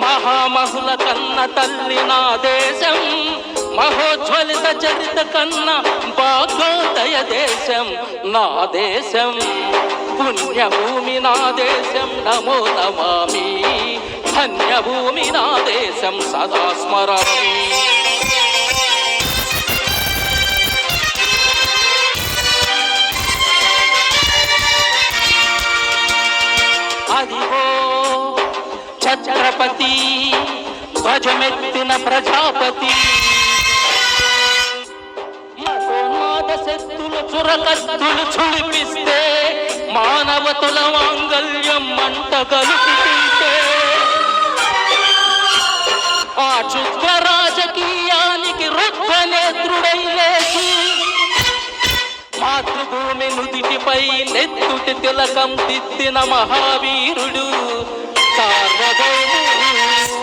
మహామహుల కన్న తల్లి నా దేశం మహోజ్వలిత చరిత కన్న భాగోదయ దేశం నా దేశం. పుణ్యభూమి నా దేశం నమో నమామి. ధన్యభూమి నా దేశం సదా స్మరామి. అదిగో ఛత్రపతి ధ్వజమెత్తిన ప్రజాపతి. శక్తులు చురకత్తులు చులిపిస్తే మానవతుల మాంగల్యం మంట కలుపుతుంటే ఆ చుక్క రాజకీయానికి రుద్ర నేత్రుడై లేచి మాతృభూమి నుదిటిపై నెత్తుటి తిలకం దిద్దిన మహావీరుడు. సార్వభౌముడు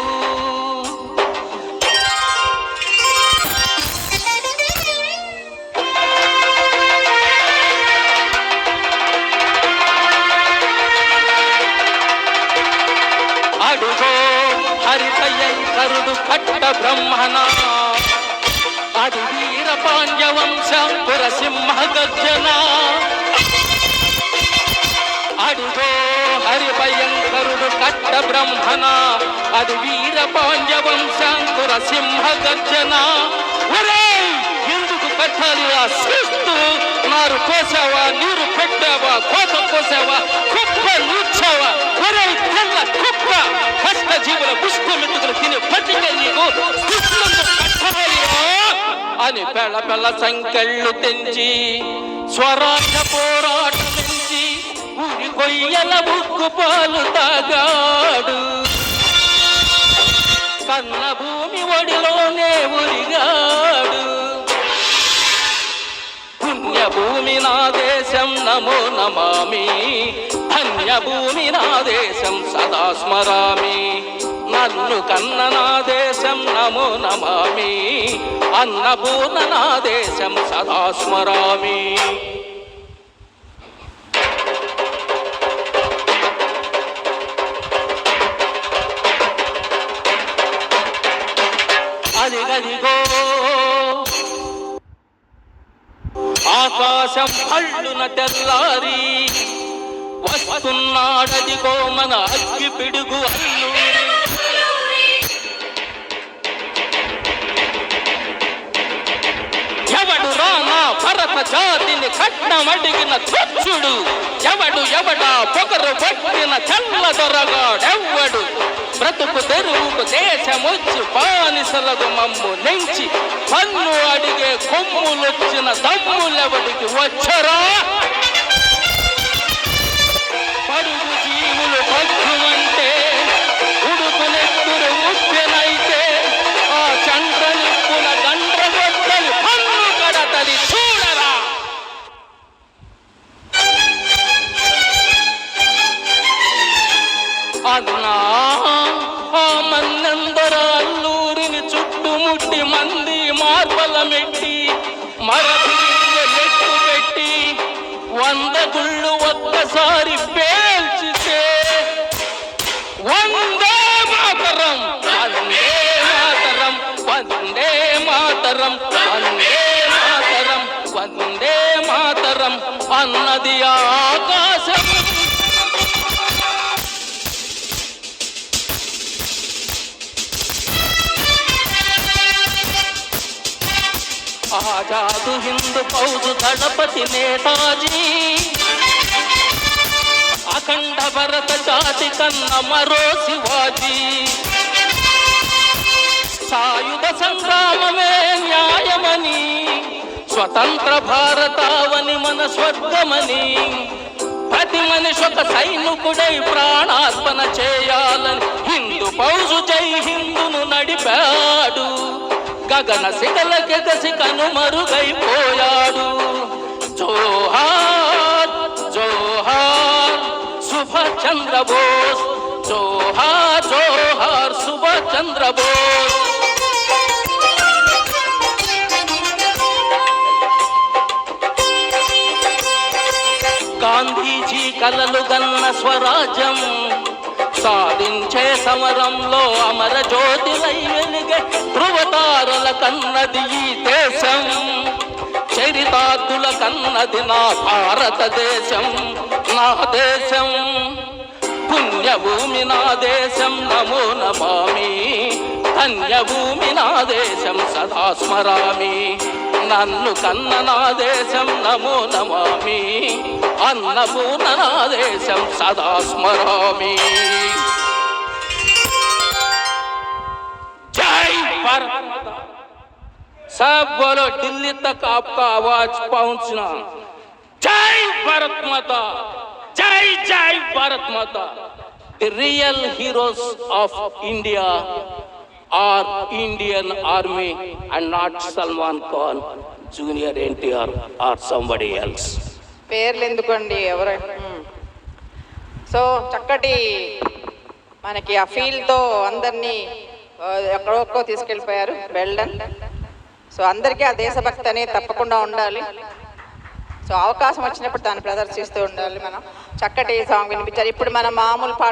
అడుగో హరితయంకరుడు కట్ట బ్రహ్మణ. అది వీర పాండ్యవంశ పురసింహ గర్జన. అడుగో హరిభయంకరుడు కట్ట బ్రహ్మణ అది వీర పాండ్యవంశాంకుర సింహ గర్జన ఒరేయ్! ఎందుకు కట్టాలి ఆ శిస్తు నారు కోసావా నీరు పెట్టావా కోత కోసావా కుప్ప నూర్చావా ఒరే తెల్ల కుప్ప కష్ట జీవుల పుష్పమెత్తుకుని తిని పట్టిక నీకు అని పెళ్ళ పెళ్ళ సంకెళ్ళు తెంచి స్వరాజ్య పోరాట ఊరి కొయ్యల ముక్కు పాలు తాగాడు. కన్న భూమి ఒడిలోనే ఉరిగాడు. పుణ్యభూమి నా దేశం నమో నమామి. ధన్యభూమి నా దేశం సదా స్మరామి. నన్ను కన్న నా దేశం నమో నమామి. అన్నపూర్ణ నా దేశం సదా స్మరామి. కలదిగో ఆకాశం అళ్ళున తెల్లారి వస్తున్నాడదిగో మన అగ్గి పిడుగు అల్లూరి భరత జాతిని కట్నమడిగిన తుచ్చుడు. ఎవడు ఎవడా పొగరు పట్టిన చల్ల దొరగాడెవ్వడు బ్రతుకు తెరువుకు దేశమొచ్చి బానిసలకు మమ్ము నెంచి. పన్ను అడిగే కొమ్ములొచ్చిన తమ్ములెవడికి వచ్చరా? అన్నా ఆ మందందర అల్లూరిని చుట్టుముట్టి మంది మార్బల మెట్టి మరపు పెట్టి వంద గుళ్ళు ఒక్కసారి పేల్చితే వందే మాతరం వందే మాతరం వందే మాతరం వందే మాతరం వందే మాతరం అన్నది ఆకాశం. ఆజాదు హిందూ ఫౌజు దళపతి నేతాజీ. అఖండ భరత జాతి కన్న మరో శివాజీ. సాయుధ సంగ్రామమే న్యాయమని స్వతంత్ర భారతావని మన స్వర్గమని ప్రతి మనిషి ఒక సైనికుడై ప్రాణార్పణ చేయాలని హిందూ పౌజు జై హిందును నడిపాడు. గగన శిఖల గెగసి కనుమరుగైపోయాడు జోహార్ జోహార్ సుభాష్ చంద్ర బోస్ జోహార్ జోహార్ సుభాష్ చంద్రబోస్ గాంధీజీ కలలు గన్న స్వరాజ్యం సాధించే సమరంలో అమర జ్యోతిలై వెలిగే ధృవతారల కన్నది ఈ దేశం. చరితార్థుల కన్నది నా భారతదేశం నా దేశం. పుణ్యభూమి నా దేశం నమో నమామి. ధన్యభూమి నా దేశం సదా స్మరామి. నన్ను కన్న నా దేశం నమో నమామి అన్నపూర్ణ నా దేశం సదా స్మరామి జై భారత్ మాతా सब बोलो दिल्ली तक आपका आवाज पहुंचना जय भारत माता जय जय भारत माता the real heroes of india are indian army and not salman khan junior ntr or somebody else పేర్లు ఎందుకండి ఎవరు. సో చక్కటి మనకి ఆ ఫీల్తో అందరినీ ఎక్కడొక్కో తీసుకెళ్ళిపోయారు వెల్డన్. సో అందరికీ ఆ దేశభక్తి అనేది తప్పకుండా ఉండాలి. సో అవకాశం వచ్చినప్పుడు దాన్ని ప్రదర్శిస్తూ ఉండాలి మనం. చక్కటి సాంగ్ వినిపించారు ఇప్పుడు మన మామూలు పాట